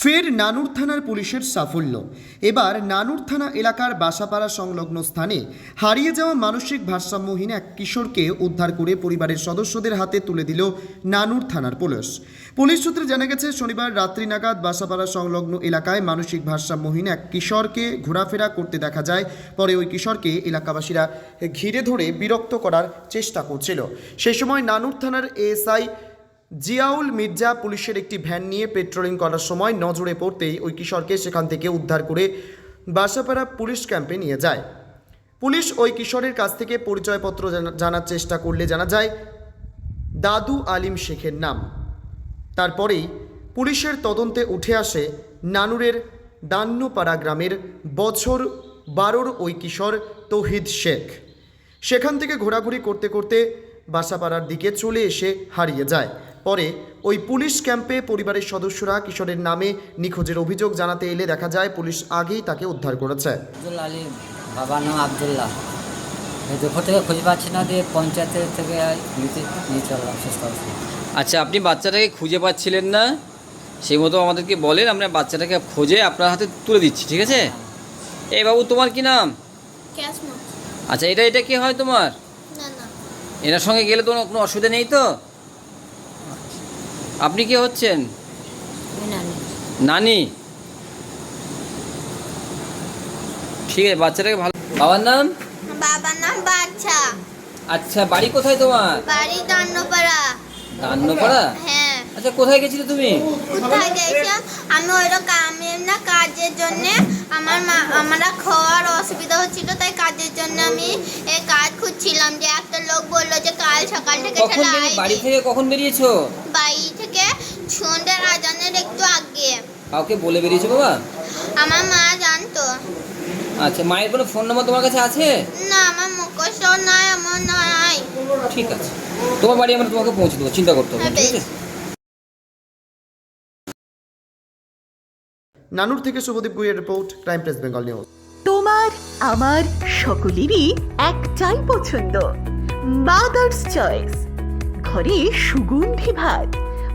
ফের নানুর থানার পুলিশের সাফল্য। এবার নানুর থানা এলাকার বাসাপাড়া সংলগ্ন স্থানে হারিয়ে যাওয়া মানসিক ভারসাম্যহীন এক কিশোরকে উদ্ধার করে পরিবারের সদস্যদের হাতে তুলে দিল নানুর থানার পুলিশ। পুলিশ সূত্রে জানা গেছে, শনিবার রাত্রি নাগাদ বাসাপাড়া সংলগ্ন এলাকায় মানসিক ভারসাম্যহীন এক কিশোরকে ঘোরাফেরা করতে দেখা যায়। পরে ওই কিশোরকে এলাকাবাসীরা ঘিরে ধরে বিরক্ত করার চেষ্টা করছিল। সেই সময় নানুর থানার এএসআই জিয়াউল মির্জা পুলিশের একটি ভ্যান নিয়ে পেট্রোলিং করার সময় নজরে পড়তেই ওই কিশোরকে সেখান থেকে উদ্ধার করে বাসাপাড়া পুলিশ ক্যাম্পে নিয়ে যায়। পুলিশ ওই কিশোরের কাছ থেকে পরিচয়পত্র জানার চেষ্টা করলে জানা যায়, দাদু আলিম শেখের নাম। তারপরেই পুলিশের তদন্তে উঠে আসে নানুরের দান্নপাড়া গ্রামের বছর বারোর ওই কিশোর তৌহিদ শেখ। সেখান থেকে ঘোরাঘুরি করতে করতে বাসাপাড়ার দিকে চলে এসে হারিয়ে যায়। পরে ওই পুলিশ ক্যাম্পে পরিবারের সদস্যরা কিশোরের নামে নিখোঁজের অভিযোগ জানাতে এলে দেখা যায় পুলিশ আগেই তাকে উদ্ধার করেছে। আব্দুল আলী বাবার নাম আবদুল্লাহ। এই দুপুর থেকে খুঁজে পাচ্ছি না দিয়ে পঞ্চায়েতের থেকে নিতে নিয়ে চললাম করছি আচ্ছা আপনি বাচ্চাটাকে খুঁজে পাচ্ছিলেন না? সেই মতো আমাদেরকে বলেন আমরা বাচ্চাটাকে খুঁজে আপনার হাতে তুলে দিচ্ছি ঠিক আছে? এই বাবু তোমার কি নাম? আচ্ছা এটা এটা কি হয় তোমার? না না। এনার সঙ্গে গেলে তোমার কোনো অসুবিধা নেই তো? আপনি কি হচ্ছেন? নানি। ঠিক আছে বাচ্চাটাকে ভালো বাবার নাম? বাবার নাম বাচ্চা। আচ্ছা বাড়ি কোথায় তোমার? বাড়ি দান্নপাড়া। দান্নপাড়া? হ্যাঁ। আচ্ছা কোথায় গেছিলে তুমি? কোথায় গেছিলাম আমি ওইটা কামে না কাজের জন্য আমার মা আমরা খাওয়ার অসুবিধা হচ্ছিল তাই কাজের জন্য আমি এই কাজ খুঁজছিলাম যে একটা লোক বলল যে কাল সকাল থেকে কখন বাড়ি থেকে কখন বেরিয়েছো? সন্ধ্যের আজানের একটু আগে। কাউকে বলে বেরিয়েছো বাবা? আমার মা জানতো। আচ্ছা মায়ের কোনো ফোন নাম্বার তোমার কাছে আছে? না আমার মুখস্থ নাই আমার নাই। ঠিক আছে। তোমার বাড়ি আমরা তোমাকে পৌঁছে দেবো চিন্তা করতে হবে ঠিক আছে? নানুর থেকে Subhadip গুইয়ের report crime press Bengal news তোমার আমার সকলেরই একটাই পছন্দ মাদার্স চয়েস ঘরে সুগন্ধি ভাত।